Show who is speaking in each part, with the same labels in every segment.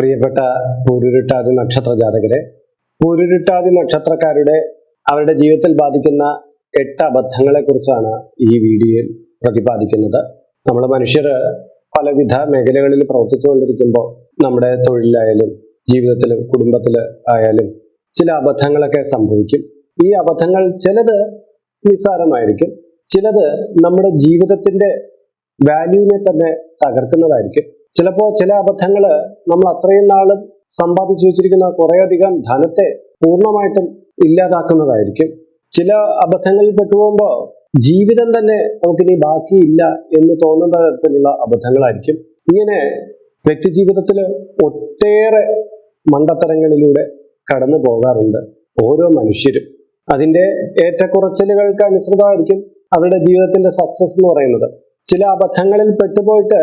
Speaker 1: പ്രിയപ്പെട്ട പൂരുരുട്ടാതി നക്ഷത്ര ജാതകരെ പൂരുരുട്ടാതി നക്ഷത്രക്കാരുടെ അവരുടെ ജീവിതത്തിൽ ബാധിക്കുന്ന എട്ട് അബദ്ധങ്ങളെക്കുറിച്ചാണ് ഈ വീഡിയോയിൽ പ്രതിപാദിക്കുന്നത്. നമ്മൾ മനുഷ്യർ പലവിധ മേഖലകളിൽ പ്രവർത്തിച്ചുകൊണ്ടിരിക്കുമ്പോൾ നമ്മുടെ തൊഴിലായാലും ജീവിതത്തിലും കുടുംബത്തിൽ ആയാലും ചില അബദ്ധങ്ങളൊക്കെ സംഭവിക്കും. ഈ അബദ്ധങ്ങൾ ചിലത് നിസ്സാരമായിരിക്കും ചിലത് നമ്മുടെ ജീവിതത്തിന്റെ വാല്യൂവിനെ തന്നെ തകർക്കുന്നതായിരിക്കും. ചിലപ്പോൾ ചില അബദ്ധങ്ങൾ നമ്മൾ അത്രയും നാളും സമ്പാദിച്ചു വെച്ചിരിക്കുന്ന കുറേയധികം ധനത്തെ പൂർണമായിട്ടും ഇല്ലാതാക്കുന്നതായിരിക്കും. ചില അബദ്ധങ്ങളിൽ പെട്ടുപോകുമ്പോൾ ജീവിതം തന്നെ നമുക്കിനി ബാക്കിയില്ല എന്ന് തോന്നുന്ന തരത്തിലുള്ള അബദ്ധങ്ങളായിരിക്കും. ഇങ്ങനെ വ്യക്തി ജീവിതത്തിൽ ഒട്ടേറെ മണ്ടത്തരങ്ങളിലൂടെ കടന്നു പോകാറുണ്ട് ഓരോ മനുഷ്യരും. അതിന്റെ ഏറ്റക്കുറച്ചിലുകൾക്ക് അനുസൃതമായിരിക്കും അവരുടെ ജീവിതത്തിന്റെ സക്സസ് എന്ന് പറയുന്നത്. ചില അബദ്ധങ്ങളിൽ പെട്ടുപോയിട്ട്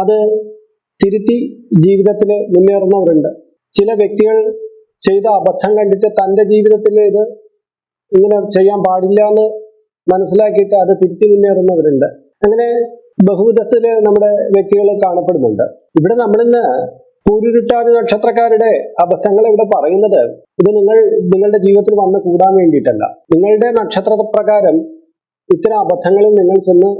Speaker 1: അത് തിരുത്തി ജീവിതത്തിൽ മുന്നേറുന്നവരുണ്ട്. ചില വ്യക്തികൾ ചെയ്ത അബദ്ധം കണ്ടിട്ട് തന്റെ ജീവിതത്തിൽ ഇത് ഇങ്ങനെ ചെയ്യാൻ പാടില്ല എന്ന് മനസ്സിലാക്കിയിട്ട് അത് തിരുത്തി മുന്നേറുന്നവരുണ്ട്. അങ്ങനെ ബഹുവിധത്തിൽ നമ്മുടെ വ്യക്തികൾ കാണപ്പെടുന്നുണ്ട്. ഇവിടെ നമ്മളിന്ന് കൂരുരുട്ടാതി നക്ഷത്രക്കാരുടെ അബദ്ധങ്ങൾ ഇവിടെ പറയുന്നത് ഇത് നിങ്ങൾ നിങ്ങളുടെ ജീവിതത്തിൽ വന്ന് കൂടാൻ വേണ്ടിയിട്ടല്ല. നിങ്ങളുടെ നക്ഷത്ര പ്രകാരം ഇത്തരം അബദ്ധങ്ങളിൽ നിങ്ങൾ ചെന്ന്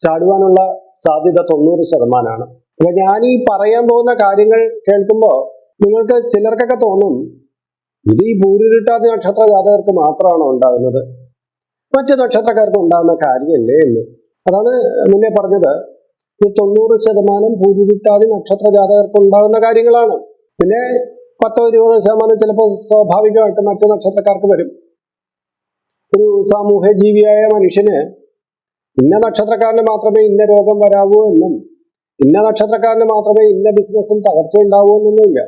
Speaker 1: ചാടുവാനുള്ള സാധ്യത തൊണ്ണൂറ് ശതമാനമാണ് അപ്പൊ ഞാൻ ഈ പറയാൻ പോകുന്ന കാര്യങ്ങൾ കേൾക്കുമ്പോൾ നിങ്ങൾക്ക് ചിലർക്കൊക്കെ തോന്നും ഇത് ഈ ഭൂരിട്ടാതി നക്ഷത്ര ജാതകർക്ക് മാത്രമാണോ ഉണ്ടാകുന്നത്? മറ്റു നക്ഷത്രക്കാർക്ക് ഉണ്ടാകുന്ന കാര്യമല്ലേ എന്ന്. അതാണ് മുന്നേ പറഞ്ഞത് ഈ തൊണ്ണൂറ് ശതമാനം ഭൂരിട്ടാതി നക്ഷത്ര ജാതകർക്ക് ഉണ്ടാകുന്ന കാര്യങ്ങളാണ്. പിന്നെ പത്തോ ഇരുപതോ ശതമാനം ചിലപ്പോൾ സ്വാഭാവികമായിട്ട് മറ്റു നക്ഷത്രക്കാർക്ക് വരും. ഒരു സാമൂഹ്യ ജീവിയായ മനുഷ്യന് ഇന്ന നക്ഷത്രക്കാരന് മാത്രമേ ഇന്ന രോഗം വരാവൂ എന്നും ഇന്ന നക്ഷത്രക്കാരന് മാത്രമേ ഇന്ന ബിസിനസ്സിൽ തകർച്ച ഉണ്ടാവൂ എന്നൊന്നുമില്ല.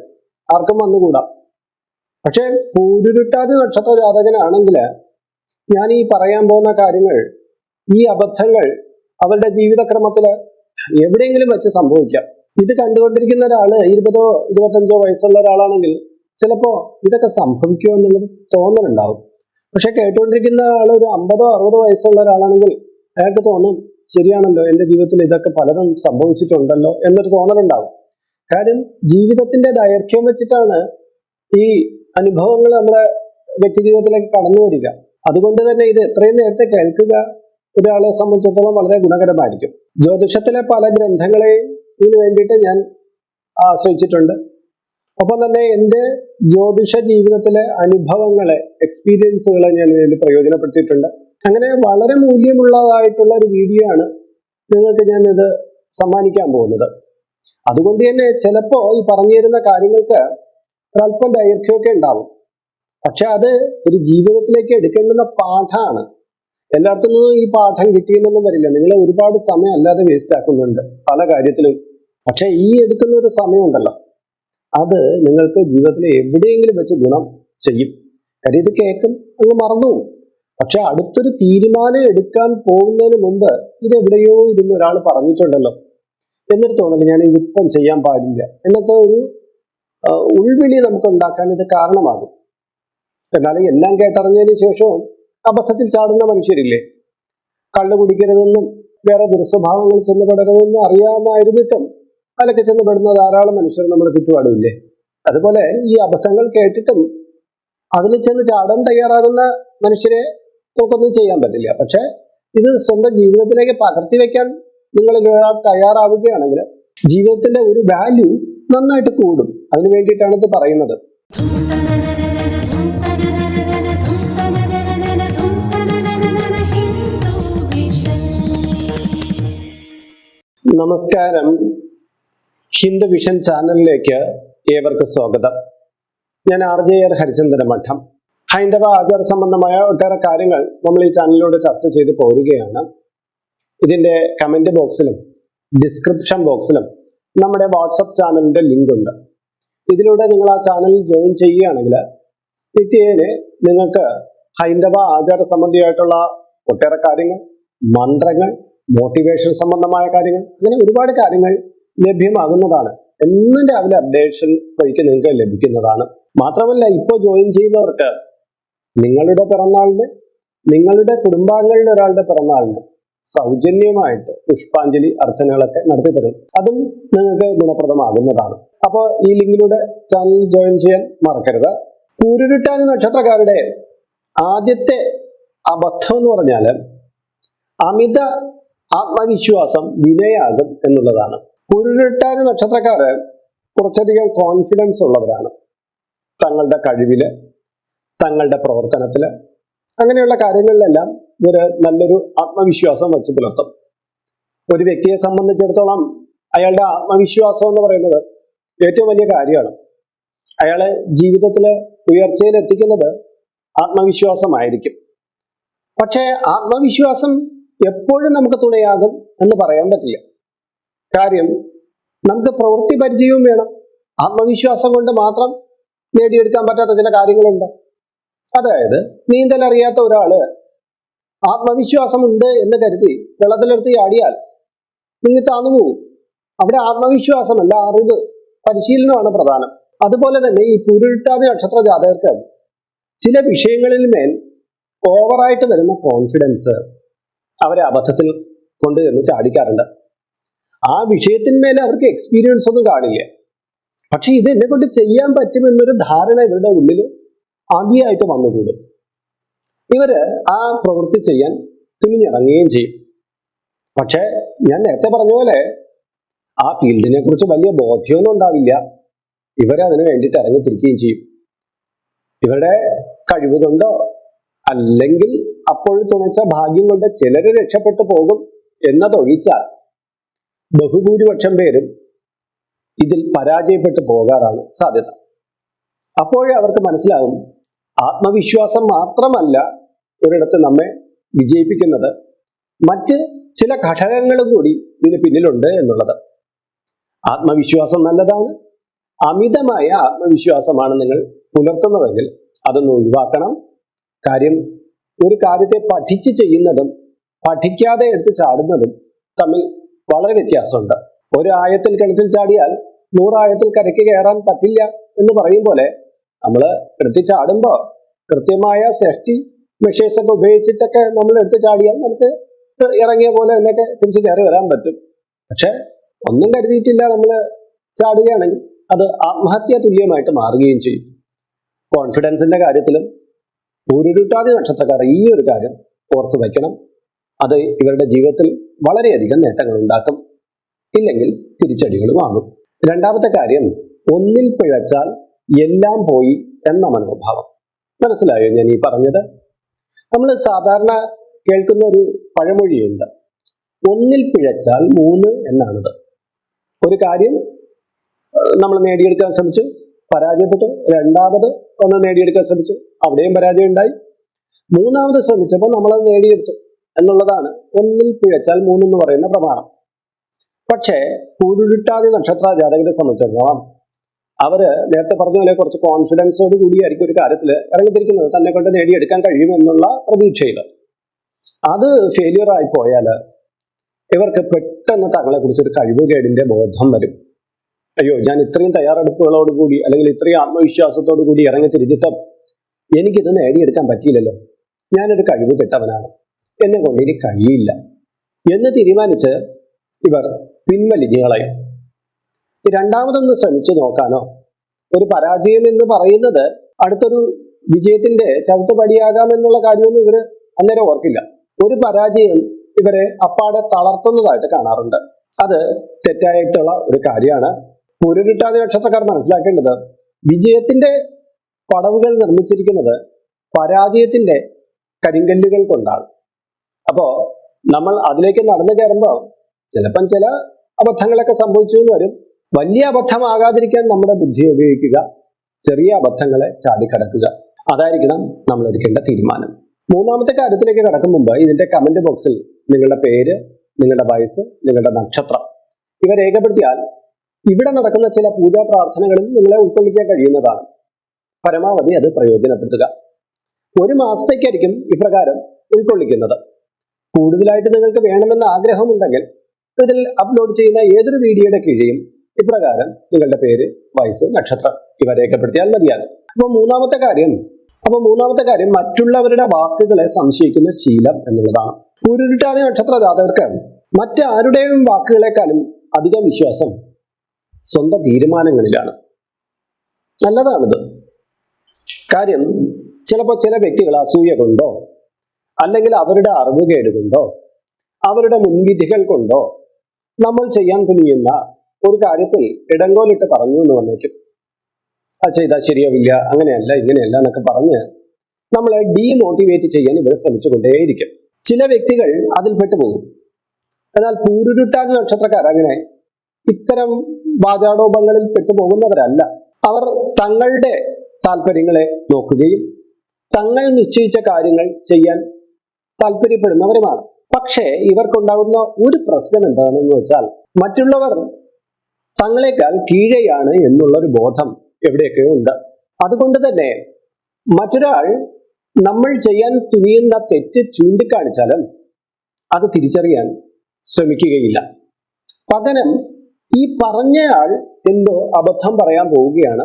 Speaker 1: ആർക്കും വന്നുകൂടാ. പക്ഷെ പൂരുരുട്ടാതി നക്ഷത്ര ജാതകനാണെങ്കിൽ ഞാൻ ഈ പറയാൻ പോകുന്ന കാര്യങ്ങൾ ഈ അബദ്ധങ്ങൾ അവരുടെ ജീവിതക്രമത്തിൽ എവിടെയെങ്കിലും വെച്ച് സംഭവിക്കാം. ഇത് കണ്ടുകൊണ്ടിരിക്കുന്ന ഒരാൾ ഇരുപതോ ഇരുപത്തഞ്ചോ വയസ്സുള്ള ഒരാളാണെങ്കിൽ ചിലപ്പോ ഇതൊക്കെ സംഭവിക്കുമോ എന്നുള്ളത് തോന്നലുണ്ടാവും. പക്ഷെ കേട്ടുകൊണ്ടിരിക്കുന്ന ആൾ ഒരു അമ്പതോ അറുപതോ വയസ്സുള്ള ഒരാളാണെങ്കിൽ അയാൾക്ക് തോന്നും ശരിയാണല്ലോ എന്റെ ജീവിതത്തിൽ ഇതൊക്കെ പലതും സംഭവിച്ചിട്ടുണ്ടല്ലോ എന്നൊരു തോന്നലുണ്ടാവും. കാര്യം ജീവിതത്തിന്റെ ദൈർഘ്യം വെച്ചിട്ടാണ് ഈ അനുഭവങ്ങൾ നമ്മുടെ വ്യക്തി ജീവിതത്തിലേക്ക് കടന്നു വരിക. അതുകൊണ്ട് തന്നെ ഇത് എത്രയും നേരത്തെ കേൾക്കുക ഒരാളെ സംബന്ധിച്ചിടത്തോളം വളരെ ഗുണകരമായിരിക്കും. ജ്യോതിഷത്തിലെ പല ഗ്രന്ഥങ്ങളെയും ഇതിനു വേണ്ടിയിട്ട് ഞാൻ ആശ്രയിച്ചിട്ടുണ്ട്. ഒപ്പം തന്നെ എന്റെ ജ്യോതിഷ ജീവിതത്തിലെ അനുഭവങ്ങളെ എക്സ്പീരിയൻസുകളെ ഞാൻ ഇതിൽ പ്രയോജനപ്പെടുത്തിയിട്ടുണ്ട്. അങ്ങനെ വളരെ മൂല്യമുള്ളതായിട്ടുള്ള ഒരു വീഡിയോ ആണ് നിങ്ങൾക്ക് ഞാൻ ഇത് സമ്മാനിക്കാൻ പോകുന്നത്. അതുകൊണ്ട് തന്നെ ചിലപ്പോൾ ഈ പറഞ്ഞു തരുന്ന കാര്യങ്ങൾക്ക് ഒരല്പം ദൈർഘ്യമൊക്കെ ഉണ്ടാവും. പക്ഷെ അത് ഒരു ജീവിതത്തിലേക്ക് എടുക്കേണ്ടുന്ന പാഠമാണ് എല്ലായിടത്തു നിന്നും ഈ പാഠം കിട്ടിയെന്നൊന്നും വരില്ല. നിങ്ങൾ ഒരുപാട് സമയം അല്ലാതെ വേസ്റ്റ് ആക്കുന്നുണ്ട് പല കാര്യത്തിലും. പക്ഷെ ഈ എടുക്കുന്ന ഒരു സമയമുണ്ടല്ലോ അത് നിങ്ങൾക്ക് ജീവിതത്തിൽ എവിടെയെങ്കിലും വെച്ച് ഗുണം ചെയ്യും. കാര്യം ഇത് കേൾക്കും അങ്ങ് മറന്നു പക്ഷെ അടുത്തൊരു തീരുമാനം എടുക്കാൻ പോകുന്നതിന് മുമ്പ് ഇത് എവിടെയോ ഇരുന്ന് ഒരാൾ പറഞ്ഞിട്ടുണ്ടല്ലോ. എന്നൊരു തോന്നൽ ഞാൻ ഇതിപ്പം ചെയ്യാൻ പാടില്ല. എന്നൊക്കെ ഒരു ഉൾവിളി നമുക്ക് ഉണ്ടാക്കാൻ ഇത് കാരണമാകും. എന്നാൽ എല്ലാം കേട്ടറിഞ്ഞതിന് ശേഷവും അബദ്ധത്തിൽ ചാടുന്ന മനുഷ്യരില്ലേ? കള്ളു കുടിക്കരുതെന്നും വേറെ ദുർസ്വഭാവങ്ങൾ ചെന്ന് പെടരുതെന്നും അറിയാമായിരുന്നിട്ടും അതിലൊക്കെ ചെന്ന് പെടുന്ന ധാരാളം മനുഷ്യർ നമ്മുടെ ചുറ്റുപാടുമില്ലേ അതുപോലെ ഈ അബദ്ധങ്ങൾ കേട്ടിട്ടും അതിൽ ചെന്ന് ചാടാൻ തയ്യാറാകുന്ന മനുഷ്യരെ നമുക്കൊന്നും ചെയ്യാൻ പറ്റില്ല. പക്ഷെ ഇത് സ്വന്തം ജീവിതത്തിലേക്ക് പകർത്തി വെക്കാൻ നിങ്ങൾ ഒരാൾ തയ്യാറാവുകയാണെങ്കിൽ ജീവിതത്തിന്റെ ഒരു വാല്യൂ നന്നായിട്ട് കൂടും. അതിനു വേണ്ടിയിട്ടാണ് ഇത് പറയുന്നത്. നമസ്കാരം. ഹിന്ദു വിഷൻ ചാനലിലേക്ക് ഏവർക്കും സ്വാഗതം. ഞാൻ ആർ ജെ ആർ ഹരിചന്ദ്ര മഠം. ഹൈന്ദവ ആചാര സംബന്ധമായ ഒട്ടേറെ കാര്യങ്ങൾ നമ്മൾ ഈ ചാനലിലൂടെ ചർച്ച ചെയ്ത് പോരുകയാണ്. ഇതിന്റെ കമന്റ് ബോക്സിലും ഡിസ്ക്രിപ്ഷൻ ബോക്സിലും നമ്മുടെ വാട്സപ്പ് ചാനലിന്റെ ലിങ്ക് ഉണ്ട്. ഇതിലൂടെ നിങ്ങൾ ആ ചാനലിൽ ജോയിൻ ചെയ്യുകയാണെങ്കിൽ നിത്യേന് നിങ്ങൾക്ക് ഹൈന്ദവ ആചാര സംബന്ധിയായിട്ടുള്ള ഒട്ടേറെ കാര്യങ്ങൾ മന്ത്രങ്ങൾ മോട്ടിവേഷൻ സംബന്ധമായ കാര്യങ്ങൾ അങ്ങനെ ഒരുപാട് കാര്യങ്ങൾ ലഭ്യമാകുന്നതാണ്. എന്നും രാവിലെ അപ്ഡേഷൻ വഴിക്ക് നിങ്ങൾക്ക് ലഭിക്കുന്നതാണ്. മാത്രമല്ല ഇപ്പോൾ ജോയിൻ ചെയ്യുന്നവർക്ക് നിങ്ങളുടെ പിറന്നാളിന് നിങ്ങളുടെ കുടുംബാംഗങ്ങളുടെ ഒരാളുടെ പിറന്നാളിന് സൗജന്യമായിട്ട് പുഷ്പാഞ്ജലി അർച്ചനകളൊക്കെ നടത്തി തരും. അതും നിങ്ങൾക്ക് ഗുണപ്രദമാകുന്നതാണ്. അപ്പോൾ ഈ ലിങ്കിലൂടെ ചാനൽ ജോയിൻ ചെയ്യാൻ മറക്കരുത്. പൂരുരുട്ടാതി നക്ഷത്രക്കാരുടെ ആദ്യത്തെ അബദ്ധം എന്ന് പറഞ്ഞാൽ അമിത ആത്മവിശ്വാസം വിനയാകും എന്നുള്ളതാണ്. പൂരുരുട്ടാതി നക്ഷത്രക്കാര് കുറച്ചധികം കോൺഫിഡൻസ് ഉള്ളവരാണ്. തങ്ങളുടെ കഴിവിൽ തങ്ങളുടെ പ്രവർത്തനത്തിൽ അങ്ങനെയുള്ള കാര്യങ്ങളിലെല്ലാം ഇവർ നല്ലൊരു ആത്മവിശ്വാസം വെച്ച് പുലർത്തും. ഒരു വ്യക്തിയെ സംബന്ധിച്ചിടത്തോളം അയാളുടെ ആത്മവിശ്വാസം എന്ന് പറയുന്നത് ഏറ്റവും വലിയ കാര്യമാണ്. അയാളെ ജീവിതത്തിൽ ഉയർച്ചയിൽ എത്തിക്കുന്നത് ആത്മവിശ്വാസമായിരിക്കും. പക്ഷേ ആത്മവിശ്വാസം എപ്പോഴും നമുക്ക് തുണയാകും എന്ന് പറയാൻ പറ്റില്ല. കാര്യം നമുക്ക് പ്രവൃത്തി പരിചയവും വേണം. ആത്മവിശ്വാസം കൊണ്ട് മാത്രം നേടിയെടുക്കാൻ പറ്റാത്ത ചില കാര്യങ്ങളുണ്ട്. അതായത് നീന്തൽ അറിയാത്ത ഒരാൾ ആത്മവിശ്വാസമുണ്ട് എന്ന് കരുതി വെള്ളത്തിലെടുത്ത് ചാടിയാൽ നിങ്ങൾ താന്നു അവിടെ ആത്മവിശ്വാസമല്ല അറിവ് പരിശീലനമാണ് പ്രധാനം. അതുപോലെ തന്നെ ഈ പുരുട്ടാതി നക്ഷത്ര ജാതകർക്ക് ചില വിഷയങ്ങളിൽ മേൽ ഓവറായിട്ട് വരുന്ന കോൺഫിഡൻസ് അവരെ അബദ്ധത്തിൽ കൊണ്ട് ചെന്ന് ചാടിക്കാറുണ്ട്. ആ വിഷയത്തിന്മേൽ അവർക്ക് എക്സ്പീരിയൻസ് ഒന്നും കാണില്ല. പക്ഷെ ഇത് എന്നെ കൊണ്ട് ചെയ്യാൻ പറ്റുമെന്നൊരു ധാരണ ഇവരുടെ ഉള്ളിൽ ആദ്യമായിട്ട് വന്നുകൂടും. ഇവർ ആ പ്രവൃത്തി ചെയ്യാൻ തുനിഞ്ഞിറങ്ങുകയും ചെയ്യും. പക്ഷെ ഞാൻ നേരത്തെ പറഞ്ഞ പോലെ ആ ഫീൽഡിനെ കുറിച്ച് വലിയ ബോധ്യമൊന്നും ഉണ്ടാവില്ല. ഇവരതിനു വേണ്ടിയിട്ട് ഇറങ്ങിത്തിരിക്കുകയും ചെയ്യും. ഇവരുടെ കഴിവ് കൊണ്ടോ അല്ലെങ്കിൽ അപ്പോൾ തുണച്ച ഭാഗ്യം കൊണ്ട് ചിലര് രക്ഷപ്പെട്ടു പോകും എന്നതൊഴിച്ചാൽ ബഹുഭൂരിപക്ഷം പേരും ഇതിൽ പരാജയപ്പെട്ടു പോകാറാണ് സാധ്യത. അപ്പോഴേ അവർക്ക് മനസ്സിലാകും ആത്മവിശ്വാസം മാത്രമല്ല ഒരിടത്ത് നമ്മെ വിജയിപ്പിക്കുന്നത്. മറ്റ് ചില ഘടകങ്ങളും കൂടി ഇതിന് പിന്നിലുണ്ട് എന്നുള്ളത്. ആത്മവിശ്വാസം നല്ലതാണ്. അമിതമായ ആത്മവിശ്വാസമാണ് നിങ്ങൾ പുലർത്തുന്നതെങ്കിൽ അതൊന്ന് ഒഴിവാക്കണം. കാര്യം ഒരു കാര്യത്തെ പഠിച്ച് ചെയ്യുന്നതും പഠിക്കാതെ എടുത്ത് ചാടുന്നതും തമ്മിൽ വളരെ വ്യത്യാസമുണ്ട്. ഒരു ആയത്തിൽ കിണറ്റിൽ ചാടിയാൽ നൂറായത്തിൽ കരയ്ക്ക് കയറാൻ പറ്റില്ല എന്ന് പറയും പോലെ നമ്മൾ എടുത്ത് ചാടുമ്പോൾ കൃത്യമായ സേഫ്റ്റി മെഷേഴ്സ് ഒക്കെ ഉപയോഗിച്ചിട്ടൊക്കെ നമ്മൾ എടുത്ത് ചാടിയാൽ നമുക്ക് ഇറങ്ങിയ പോലെ എന്നൊക്കെ തിരിച്ച് കയറി വരാൻ പറ്റും. പക്ഷെ ഒന്നും കരുതിയിട്ടില്ല നമ്മൾ ചാടുകയാണെങ്കിൽ അത് ആത്മഹത്യ തുല്യമായിട്ട് മാറുകയും ചെയ്യും. കോൺഫിഡൻസിന്റെ കാര്യത്തിലും പൂരുരുട്ടാതി നക്ഷത്രക്കാർ ഈ ഒരു കാര്യം ഓർത്തു വയ്ക്കണം. അത് ഇവരുടെ ജീവിതത്തിൽ വളരെയധികം നേട്ടങ്ങൾ ഉണ്ടാക്കും. ഇല്ലെങ്കിൽ തിരിച്ചടികൾ വാങ്ങും രണ്ടാമത്തെ കാര്യം ഒന്നിൽ പിഴച്ചാൽ എല്ലാം പോയി എന്ന മനോഭാവം. മനസ്സിലായോ ഞാൻ ഈ പറഞ്ഞത്? നമ്മൾ സാധാരണ കേൾക്കുന്ന ഒരു പഴമൊഴിയുണ്ട്. ഒന്നിൽ പിഴച്ചാൽ മൂന്ന് എന്നാണത്. ഒരു കാര്യം നമ്മൾ നേടിയെടുക്കാൻ ശ്രമിച്ചു പരാജയപ്പെട്ടു. രണ്ടാമത് ഒന്ന് നേടിയെടുക്കാൻ ശ്രമിച്ചു അവിടെയും പരാജയം ഉണ്ടായി. മൂന്നാമത് ശ്രമിച്ചപ്പോൾ നമ്മൾ അത് നേടിയെടുത്തു എന്നുള്ളതാണ്. ഒന്നിൽ പിഴച്ചാൽ മൂന്നെന്ന് പറയുന്ന പ്രമാണം. പക്ഷേ പൂരുരുട്ടാതി നക്ഷത്ര ജാതകരെ സംബന്ധിച്ചിടത്തോളം അവർ നേരത്തെ പറഞ്ഞ പോലെ കുറച്ച് കോൺഫിഡൻസോട് കൂടിയായിരിക്കും ഒരു കാര്യത്തിൽ ഇറങ്ങിത്തിരിക്കുന്നത്. തന്നെ കൊണ്ട് നേടിയെടുക്കാൻ കഴിയുമെന്നുള്ള പ്രതീക്ഷയിൽ. അത് ഫെയിലിയർ ആയി പോയാൽ ഇവർക്ക് പെട്ടെന്ന് തങ്ങളെ കുറിച്ചൊരു കഴിവുകേടിന്റെ ബോധം വരും. അയ്യോ ഞാൻ ഇത്രയും തയ്യാറെടുപ്പുകളോട് കൂടി അല്ലെങ്കിൽ ഇത്രയും ആത്മവിശ്വാസത്തോടു കൂടി ഇറങ്ങി തിരിച്ചിട്ടും എനിക്കിത് നേടിയെടുക്കാൻ പറ്റിയില്ലല്ലോ. ഞാനൊരു കഴിവ് കെട്ടവനാണ്. എന്നെ കൊണ്ട് ഇനി കഴിയില്ല. എന്ന് തീരുമാനിച്ച് ഇവർ പിൻവലിഞ്ഞുകളായി രണ്ടാമതൊന്ന് ശ്രമിച്ചു നോക്കാനോ ഒരു പരാജയം എന്ന് പറയുന്നത് അടുത്തൊരു വിജയത്തിന്റെ ചവിട്ടുപടിയാകാം എന്നുള്ള കാര്യമൊന്നും ഇവർ അന്നേരം ഓർക്കില്ല. ഒരു പരാജയം ഇവരെ അപ്പാടെ തളർത്തുന്നതായിട്ട് കാണാറുണ്ട്. അത് തെറ്റായിട്ടുള്ള ഒരു കാര്യമാണ്. പുരുരുട്ടാതി നക്ഷത്രക്കാർ മനസ്സിലാക്കേണ്ടത് വിജയത്തിന്റെ പടവുകൾ നിർമ്മിച്ചിരിക്കുന്നത് പരാജയത്തിന്റെ കരിങ്കല്ലുകൾ കൊണ്ടാണ്. അപ്പോ നമ്മൾ അതിലേക്ക് നടന്നു കയറുമ്പോൾ ചിലപ്പം ചില അബദ്ധങ്ങളൊക്കെ സംഭവിച്ചു എന്ന് വരും. വലിയ അബദ്ധമാകാതിരിക്കാൻ നമ്മുടെ ബുദ്ധി ഉപയോഗിക്കുക ചെറിയ അബദ്ധങ്ങളെ ചാടിക്കടക്കുക. അതായിരിക്കണം നമ്മൾ എടുക്കേണ്ട തീരുമാനം. മൂന്നാമത്തെ കാര്യത്തിലേക്ക് കടക്കും മുമ്പ് ഇതിന്റെ കമന്റ് ബോക്സിൽ നിങ്ങളുടെ പേര് നിങ്ങളുടെ വയസ്സ് നിങ്ങളുടെ നക്ഷത്രം. ഇവ രേഖപ്പെടുത്തിയാൽ ഇവിടെ നടക്കുന്ന ചില പൂജാ പ്രാർത്ഥനകളിൽ നിങ്ങളെ ഉൾക്കൊള്ളിക്കാൻ കഴിയുന്നതാണ്. പരമാവധി അത് പ്രയോജനപ്പെടുത്തുക. ഒരു മാസത്തേക്കായിരിക്കും ഇപ്രകാരം ഉൾക്കൊള്ളിക്കുന്നത്. കൂടുതലായിട്ട് നിങ്ങൾക്ക് വേണമെന്ന ആഗ്രഹമുണ്ടെങ്കിൽ ഇതിൽ അപ്ലോഡ് ചെയ്യുന്ന ഏതൊരു വീഡിയോയുടെ കീഴെയും ഇപ്രകാരം നിങ്ങളുടെ പേര് വയസ്സ് നക്ഷത്രം ഇവ രേഖപ്പെടുത്തിയാൽ മതിയാകും. അപ്പൊ മൂന്നാമത്തെ കാര്യം അപ്പൊ മൂന്നാമത്തെ കാര്യം മറ്റുള്ളവരുടെ വാക്കുകളെ സംശയിക്കുന്ന ശീലം എന്നുള്ളതാണ്. കുരുട്ടാതി നക്ഷത്ര ജാതകർക്ക് മറ്റാരുടെയും വാക്കുകളെക്കാളും അധികം വിശ്വാസം സ്വന്തം തീരുമാനങ്ങളിലാണ്. നല്ലതാണിത്. കാര്യം ചിലപ്പോൾ ചില വ്യക്തികൾ അസൂയ കൊണ്ടോ അല്ലെങ്കിൽ അവരുടെ അറിവുകേട് കൊണ്ടോ അവരുടെ മുൻവിധികൾ കൊണ്ടോ നമ്മൾ ചെയ്യാൻ തുനിയുന്ന ഒരു കാര്യത്തിൽ ഇടങ്കോലിട്ട് പറഞ്ഞു എന്ന് വന്നേക്കും. അത് ചെയ്താൽ ശരിയാവില്ല അങ്ങനെയല്ല ഇങ്ങനെയല്ല എന്നൊക്കെ പറഞ്ഞ് നമ്മളെ ഡീമോട്ടിവേറ്റ് ചെയ്യാൻ ഇവർ ശ്രമിച്ചുകൊണ്ടേയിരിക്കും. ചില വ്യക്തികൾ അതിൽ പെട്ടുപോകും. എന്നാൽ പൂരുരുട്ടാതി നക്ഷത്രക്കാർ അങ്ങനെ ഇത്തരം വാചാടോപങ്ങളിൽ പെട്ടുപോകുന്നവരല്ല. അവർ തങ്ങളുടെ താല്പര്യങ്ങളെ നോക്കുകയും തങ്ങൾ നിശ്ചയിച്ച കാര്യങ്ങൾ ചെയ്യാൻ താല്പര്യപ്പെടുന്നവരുമാണ് പക്ഷേ ഇവർക്കുണ്ടാകുന്ന ഒരു പ്രശ്നം എന്താണെന്ന് വെച്ചാൽ മറ്റുള്ളവർ തങ്ങളെക്കാൾ കീഴെയാണ് എന്നുള്ളൊരു ബോധം എവിടെയൊക്കെയോ ഉണ്ട്. അതുകൊണ്ട് തന്നെ മറ്റൊരാൾ നമ്മൾ ചെയ്യാൻ തുനിയുന്ന തെറ്റ് ചൂണ്ടിക്കാണിച്ചാലും അത് തിരിച്ചറിയാൻ ശ്രമിക്കുകയില്ല. പകരം ഈ പറഞ്ഞയാൾ എന്തോ അബദ്ധം പറയാൻ പോവുകയാണ്.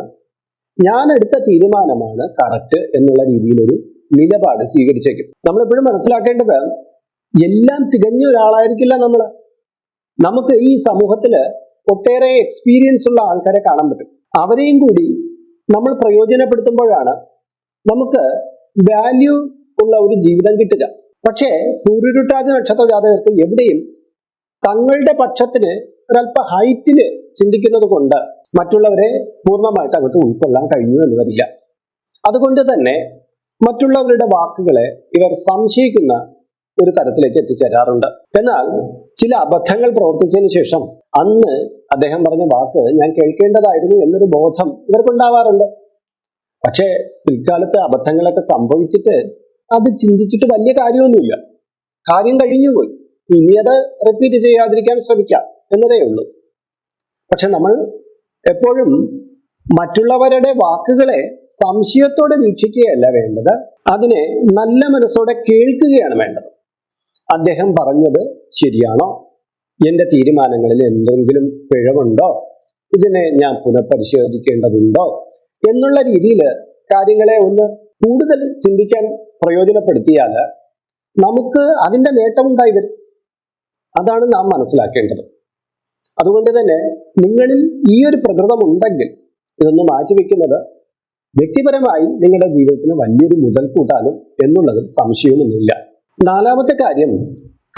Speaker 1: ഞാൻ എടുത്ത തീരുമാനമാണ് കറക്റ്റ് എന്നുള്ള രീതിയിലൊരു നിലപാട് സ്വീകരിച്ചേക്കും. നമ്മളെപ്പോഴും മനസ്സിലാക്കേണ്ടത് എല്ലാം തികഞ്ഞ ഒരാളായിരിക്കില്ല നമ്മൾ നമുക്ക് ഈ സമൂഹത്തിൽ ഒട്ടേറെ എക്സ്പീരിയൻസ് ഉള്ള ആൾക്കാരെ കാണാൻ പറ്റും. അവരെയും കൂടി നമ്മൾ പ്രയോജനപ്പെടുത്തുമ്പോഴാണ് നമുക്ക് വാല്യൂ ഉള്ള ഒരു ജീവിതം കിട്ടുക. പക്ഷേ പൂരുരുട്ടാതി നക്ഷത്ര ജാതകർക്ക് എവിടെയും തങ്ങളുടെ പക്ഷത്തിന് ഒരല്പ ഹൈറ്റിൽ ചിന്തിക്കുന്നത് കൊണ്ട് മറ്റുള്ളവരെ പൂർണമായിട്ട് അങ്ങോട്ട് ഉൾക്കൊള്ളാൻ കഴിഞ്ഞു എന്ന് വരില്ല. അതുകൊണ്ട് തന്നെ മറ്റുള്ളവരുടെ വാക്കുകളെ ഇവർ സംശയിക്കുന്ന ഒരു തരത്തിലേക്ക് എത്തിച്ചേരാറുണ്ട്. എന്നാൽ ചില അബദ്ധങ്ങൾ പ്രവർത്തിച്ചതിന് ശേഷം അന്ന് അദ്ദേഹം പറഞ്ഞ വാക്ക് ഞാൻ കേൾക്കേണ്ടതായിരുന്നു എന്നൊരു ബോധം ഇവർക്കുണ്ടാവാറുണ്ട്. പക്ഷേ പിൽക്കാലത്ത് അബദ്ധങ്ങളൊക്കെ സംഭവിച്ചിട്ട് അത് ചിന്തിച്ചിട്ട് വലിയ കാര്യമൊന്നുമില്ല. കാര്യം കഴിഞ്ഞുപോയി. ഇനി അത് റിപ്പീറ്റ് ചെയ്യാതിരിക്കാൻ ശ്രമിക്കാം എന്നതേ ഉള്ളൂ. പക്ഷെ നമ്മൾ എപ്പോഴും മറ്റുള്ളവരുടെ വാക്കുകളെ സംശയത്തോടെ വീക്ഷിക്കുകയല്ല വേണ്ടത്. അതിനെ നല്ല മനസ്സോടെ കേൾക്കുകയാണ് വേണ്ടത്. അദ്ദേഹം പറഞ്ഞത് ശരിയാണോ? എന്റെ തീരുമാനങ്ങളിൽ എന്തെങ്കിലും പിഴവുണ്ടോ? ഇതിനെ ഞാൻ പുനഃപരിശോധിക്കേണ്ടതുണ്ടോ? എന്നുള്ള രീതിയിൽ കാര്യങ്ങളെ ഒന്ന് കൂടുതൽ ചിന്തിക്കാൻ പ്രയോജനപ്പെടുത്തിയാൽ നമുക്ക് അതിന്റെ നേട്ടമുണ്ടായി വരും. അതാണ് നാം മനസ്സിലാക്കേണ്ടത്. അതുകൊണ്ട് തന്നെ നിങ്ങളിൽ ഈ ഒരു പ്രകൃതം ഉണ്ടെങ്കിൽ ഇതൊന്ന് മാറ്റിവെക്കുന്നത് വ്യക്തിപരമായി നിങ്ങളുടെ ജീവിതത്തിന് വലിയൊരു മുതൽ കൂട്ടാനും എന്നുള്ളതിൽ സംശയമൊന്നുമില്ല. നാലാമത്തെ കാര്യം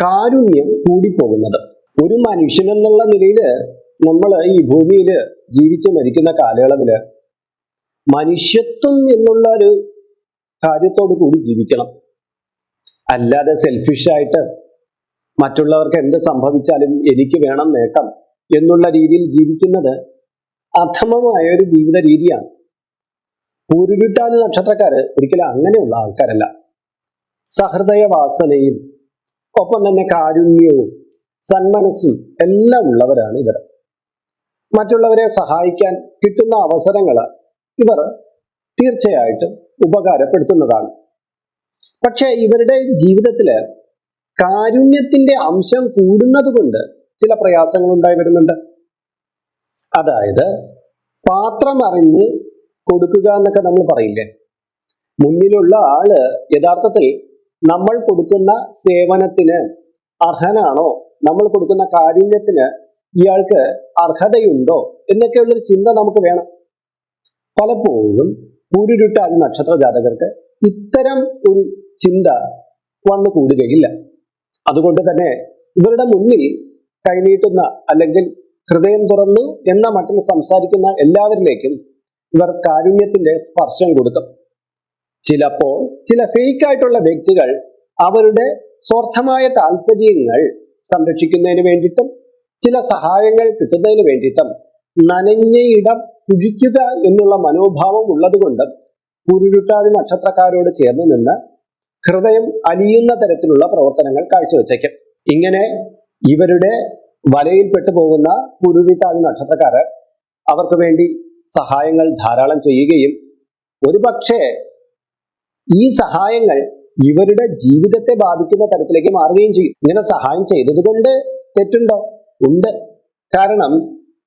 Speaker 1: കാരുണ്യം കൂടിപ്പോകുന്നത്. ഒരു മനുഷ്യൻ എന്നുള്ള നിലയിൽ നമ്മൾ ഈ ഭൂമിയിൽ ജീവിച്ച് മരിക്കുന്ന കാലയളവിൽ മനുഷ്യത്വം എന്നുള്ള ഒരു കാര്യത്തോടു കൂടി ജീവിക്കണം. അല്ലാതെ സെൽഫിഷായിട്ട് മറ്റുള്ളവർക്ക് എന്ത് സംഭവിച്ചാലും എനിക്ക് വേണം നേട്ടം എന്നുള്ള രീതിയിൽ ജീവിക്കുന്നത് അധമമായ ഒരു ജീവിത രീതിയാണ്. പൂരുരുട്ടാതി നക്ഷത്രക്കാര് ഒരിക്കലും അങ്ങനെയുള്ള ആൾക്കാരല്ല. സഹൃദയ വാസനയും ഒപ്പം തന്നെ കാരുണ്യവും സന്മനസ്സും എല്ലാം ഉള്ളവരാണ് ഇവർ. മറ്റുള്ളവരെ സഹായിക്കാൻ കിട്ടുന്ന അവസരങ്ങൾ ഇവർ തീർച്ചയായിട്ടും ഉപകാരപ്പെടുത്തുന്നതാണ്. പക്ഷേ ഇവരുടെ ജീവിതത്തിൽ കാരുണ്യത്തിന്റെ അംശം കൂടുന്നത് കൊണ്ട് ചില പ്രയാസങ്ങൾ ഉണ്ടായി വരുന്നുണ്ട്. അതായത് പാത്രം അറിഞ്ഞ് കൊടുക്കുക എന്നൊക്കെ നമ്മൾ പറയില്ലേ? മുന്നിലുള്ള ആൾ യഥാർത്ഥത്തിൽ നമ്മൾ കൊടുക്കുന്ന സേവനത്തിന് അർഹനാണോ? നമ്മൾ കൊടുക്കുന്ന കാരുണ്യത്തിന് ഇയാൾക്ക് അർഹതയുണ്ടോ? എന്നൊക്കെയുള്ളൊരു ചിന്ത നമുക്ക് വേണം. പലപ്പോഴും പൂരുരുട്ടാതി നക്ഷത്ര ജാതകർക്ക് ഇത്തരം ഒരു ചിന്ത വന്നു കൂടുകയില്ല. അതുകൊണ്ട് തന്നെ ഇവരുടെ മുന്നിൽ കൈനീട്ടുന്ന അല്ലെങ്കിൽ ഹൃദയം തുറന്നു എന്ന മട്ടിൽ സംസാരിക്കുന്ന എല്ലാവരിലേക്കും ഇവർ കാരുണ്യത്തിന്റെ സ്പർശം കൊടുക്കും. ചിലപ്പോൾ ചില ഫേക്ക് ആയിട്ടുള്ള വ്യക്തികൾ അവരുടെ സ്വാർത്ഥമായ താല്പര്യങ്ങൾ സംരക്ഷിക്കുന്നതിന് വേണ്ടിയിട്ടും ചില സഹായങ്ങൾ കിട്ടുന്നതിന് വേണ്ടിയിട്ടും നനഞ്ഞ ഇടം കുഴിക്കുക എന്നുള്ള മനോഭാവം ഉള്ളതുകൊണ്ട് കുരുരുട്ടാതി നക്ഷത്രക്കാരോട് ചേർന്ന് നിന്ന് ഹൃദയം അലിയുന്ന തരത്തിലുള്ള പ്രവർത്തനങ്ങൾ കാഴ്ചവെച്ചേക്കും. ഇങ്ങനെ ഇവരുടെ വലയിൽപ്പെട്ടു പോകുന്ന കുരുരുട്ടാതി നക്ഷത്രക്കാര് അവർക്ക് വേണ്ടി സഹായങ്ങൾ ധാരാളം ചെയ്യുകയും ഒരു പക്ഷേ ഈ സഹായങ്ങൾ ഇവരുടെ ജീവിതത്തെ ബാധിക്കുന്ന തരത്തിലേക്ക് മാറുകയും ചെയ്യും. ഇങ്ങനെ സഹായം ചെയ്തത് കൊണ്ട് തെറ്റുണ്ടോ? ഉണ്ട്. കാരണം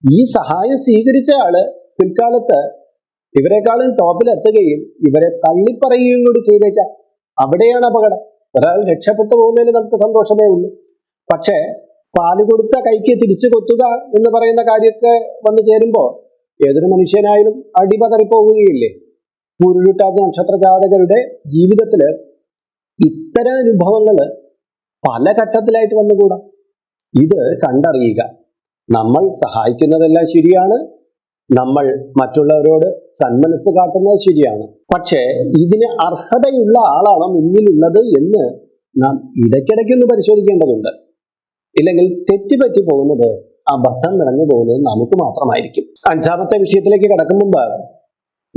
Speaker 1: ഈ സഹായം സ്വീകരിച്ച ആൾ പിൽക്കാലത്ത് ഇവരെക്കാളും ടോപ്പിൽ എത്തുകയും ഇവരെ തള്ളിപ്പറയുകയും കൂടി ചെയ്തേക്കാം. അവിടെയാണ് അപകടം. ഒരാൾ രക്ഷപ്പെട്ടു പോകുന്നതിന് നമുക്ക് സന്തോഷമേ ഉള്ളൂ. പക്ഷേ പാൽ കൊടുത്ത കൈക്ക് തിരിച്ചു കൊത്തുക എന്ന് പറയുന്ന കാര്യമൊക്കെ വന്നു ചേരുമ്പോൾ ഏതൊരു മനുഷ്യനായാലും അടിപതറിപ്പോവുകയില്ലേ പൂരുരുട്ടാതി നക്ഷത്ര ജാതകരുടെ ജീവിതത്തിൽ ഇത്തരം അനുഭവങ്ങൾ പല ഘട്ടത്തിലായിട്ട് വന്നുകൂടാ. ഇത് കണ്ടറിയുക. നമ്മൾ സഹായിക്കുന്നതെല്ലാം ശരിയാണ്. നമ്മൾ മറ്റുള്ളവരോട് സന്മനസ് കാട്ടുന്നത് ശരിയാണ്. പക്ഷേ ഇതിന് അർഹതയുള്ള ആളാണ് മുന്നിലുള്ളത് എന്ന് നാം ഇടയ്ക്കിടയ്ക്കൊന്ന് പരിശോധിക്കേണ്ടതുണ്ട്. ഇല്ലെങ്കിൽ തെറ്റുപറ്റി പോകുന്നത് ആ അബദ്ധം വിളഞ്ഞു പോകുന്നത് നമുക്ക് മാത്രമായിരിക്കും. അഞ്ചാമത്തെ വിഷയത്തിലേക്ക് കടക്കും മുമ്പ്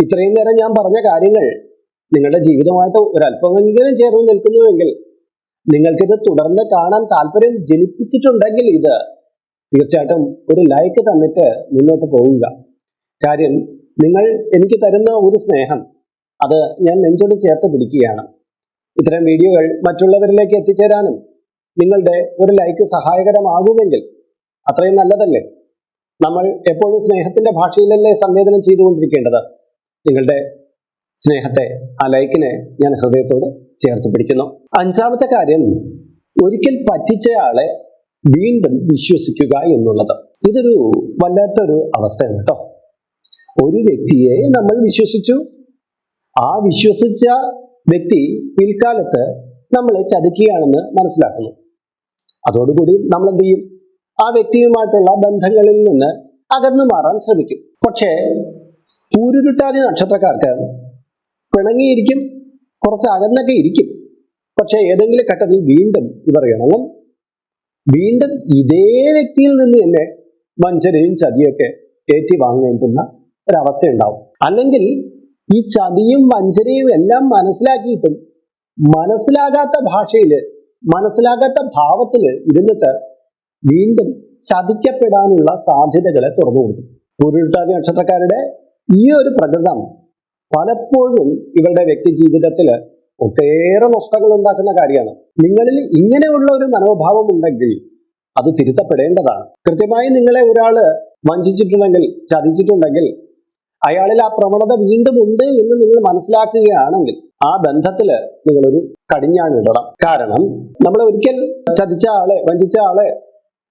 Speaker 1: ഇത്രയും നേരം ഞാൻ പറഞ്ഞ കാര്യങ്ങൾ നിങ്ങളുടെ ജീവിതമായിട്ട് ഒരല്പമെങ്കിലും ചേർന്ന് നിൽക്കുന്നുവെങ്കിൽ നിങ്ങൾക്കിത് തുടർന്ന് കാണാൻ താല്പര്യം ജനിപ്പിച്ചിട്ടുണ്ടെങ്കിൽ ഇത് തീർച്ചയായിട്ടും ഒരു ലൈക്ക് തന്നിട്ട് മുന്നോട്ട് പോവുക. കാര്യം നിങ്ങൾ എനിക്ക് തരുന്ന ഒരു സ്നേഹം അത് ഞാൻ നെഞ്ചോട് ചേർത്ത് പിടിക്കുകയാണ്. ഇത്തരം വീഡിയോകൾ മറ്റുള്ളവരിലേക്ക് എത്തിച്ചേരാനും നിങ്ങളുടെ ഒരു ലൈക്ക് സഹായകരമാകുമെങ്കിൽ അത്രയും നല്ലതല്ലേ? നമ്മൾ എപ്പോഴും സ്നേഹത്തിന്റെ ഭാഷയിലല്ലേ സംവേദനം ചെയ്തുകൊണ്ടിരിക്കേണ്ടത്? നിങ്ങളുടെ സ്നേഹത്തെ ആ ലൈക്കിനെ ഞാൻ ഹൃദയത്തോട് ചേർത്ത് പിടിക്കുന്നു. അഞ്ചാമത്തെ കാര്യം ഒരിക്കൽ പറ്റിച്ചയാളെ വീണ്ടും വിശ്വസിക്കുക എന്നുള്ളത്. ഇതൊരു വല്ലാത്തൊരു അവസ്ഥയാണ് കേട്ടോ. ഒരു വ്യക്തിയെ നമ്മൾ വിശ്വസിച്ചു. ആ വിശ്വസിച്ച വ്യക്തി പിൽക്കാലത്ത് നമ്മളെ ചതിക്കുകയാണെന്ന് മനസ്സിലാക്കുന്നു. അതോടുകൂടി നമ്മൾ എന്ത് ചെയ്യും? ആ വ്യക്തിയുമായിട്ടുള്ള ബന്ധങ്ങളിൽ നിന്ന് അകന്നു മാറാൻ ശ്രമിക്കും. പക്ഷേ പൂരുരുട്ടാതി നക്ഷത്രക്കാർക്ക് പിണങ്ങിയിരിക്കും കുറച്ച് അകന്നൊക്കെ ഇരിക്കും. പക്ഷെ ഏതെങ്കിലും ഘട്ടത്തിൽ വീണ്ടും ഇവർ ഇണങ്ങും. വീണ്ടും ഇതേ വ്യക്തിയിൽ നിന്ന് തന്നെ വഞ്ചനയും ചതിയൊക്കെ ഏറ്റി വാങ്ങേണ്ടുന്ന ഒരവസ്ഥ ഉണ്ടാവും അല്ലെങ്കിൽ ഈ ചതിയും വഞ്ചനയും എല്ലാം മനസ്സിലാക്കിയിട്ടും മനസ്സിലാകാത്ത ഭാഷയിൽ മനസ്സിലാകാത്ത ഭാവത്തിൽ ഇരുന്നിട്ട് വീണ്ടും ചതിക്കപ്പെടാനുള്ള സാധ്യതകളെ തുറന്നു കൊടുക്കും. പൂരുരുട്ടാതി നക്ഷത്രക്കാരുടെ ഈ ഒരു പ്രകൃതം പലപ്പോഴും ഇവരുടെ വ്യക്തി ജീവിതത്തിൽ ഒട്ടേറെ നഷ്ടങ്ങൾ ഉണ്ടാക്കുന്ന കാര്യമാണ്. നിങ്ങളിൽ ഇങ്ങനെയുള്ള ഒരു മനോഭാവം ഉണ്ടെങ്കിൽ അത് തിരുത്തപ്പെടേണ്ടതാണ്. കൃത്യമായി നിങ്ങളെ ഒരാൾ വഞ്ചിച്ചിട്ടുണ്ടെങ്കിൽ ചതിച്ചിട്ടുണ്ടെങ്കിൽ അയാളിൽ ആ പ്രവണത വീണ്ടും ഉണ്ട് എന്ന് നിങ്ങൾ മനസ്സിലാക്കുകയാണെങ്കിൽ ആ ബന്ധത്തിൽ നിങ്ങളൊരു കടിഞ്ഞാണിടണം കാരണം നമ്മൾ ഒരിക്കൽ ചതിച്ച ആളെ വഞ്ചിച്ച ആളെ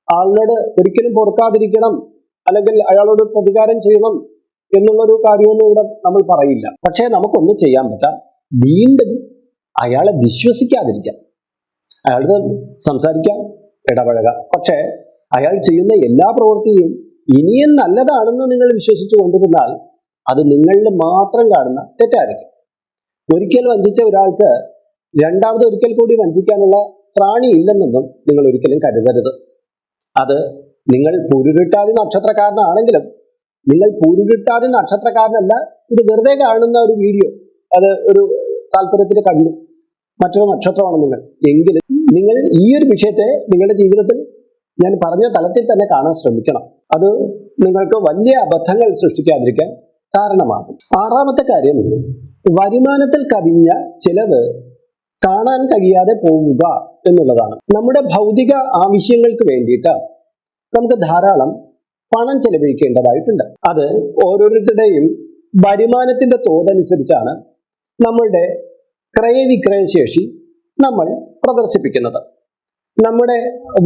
Speaker 1: ആളിനോട് ഒരിക്കലും പൊറുക്കാതിരിക്കണം അല്ലെങ്കിൽ അയാളോട് പ്രതികാരം ചെയ്യണം എന്നുള്ളൊരു കാര്യമൊന്നും ഇവിടെ നമ്മൾ പറയില്ല. പക്ഷേ നമുക്കൊന്നും ചെയ്യാൻ പറ്റാം. വീണ്ടും അയാളെ വിശ്വസിക്കാതിരിക്കാം. അയാളുടെ സംസാരിക്കാം ഇടപഴകാം. പക്ഷേ അയാൾ ചെയ്യുന്ന എല്ലാ പ്രവൃത്തിയും ഇനിയും നല്ലതാണെന്ന് നിങ്ങൾ വിശ്വസിച്ചു കൊണ്ടിരുന്നാൽ അത് നിങ്ങളിൽ മാത്രം കാണുന്ന തെറ്റായിരിക്കും. ഒരിക്കൽ വഞ്ചിച്ച ഒരാൾക്ക് രണ്ടാമത് ഒരിക്കൽ കൂടി വഞ്ചിക്കാനുള്ള ത്രാണി ഇല്ലെന്നൊന്നും നിങ്ങൾ ഒരിക്കലും കരുതരുത്. അത് നിങ്ങൾ പുരുരുട്ടാതി നക്ഷത്രക്കാരനാണെങ്കിലും നിങ്ങൾ പൂരുരുട്ടാതി നക്ഷത്രക്കാരനല്ല ഇത് വെറുതെ കാണുന്ന ഒരു വീഡിയോ. അത് ഒരു താല്പര്യത്തിന് കണ്ടു മറ്റൊരു നക്ഷത്രമാണ് നിങ്ങൾ. എങ്കിലും നിങ്ങൾ ഈ ഒരു വിഷയത്തെ നിങ്ങളുടെ ജീവിതത്തിൽ ഞാൻ പറഞ്ഞ തലത്തിൽ തന്നെ കാണാൻ ശ്രമിക്കണം. അത് നിങ്ങൾക്ക് വലിയ അബദ്ധങ്ങൾ സൃഷ്ടിക്കാതിരിക്കാൻ കാരണമാകും. ആറാമത്തെ കാര്യം വരുമാനത്തിൽ കവിഞ്ഞ ചിലവ് കാണാൻ കഴിയാതെ പോവുക എന്നുള്ളതാണ്. നമ്മുടെ ഭൗതിക ആവശ്യങ്ങൾക്ക് വേണ്ടിയിട്ട് നമുക്ക് ധാരാളം പണം ചെലവഴിക്കേണ്ടതായിട്ടുണ്ട്. അത് ഓരോരുത്തരുടെയും വരുമാനത്തിന്റെ തോതനുസരിച്ചാണ് നമ്മളുടെ ക്രയവിക്രയ ശേഷി നമ്മൾ പ്രദർശിപ്പിക്കുന്നത്. നമ്മുടെ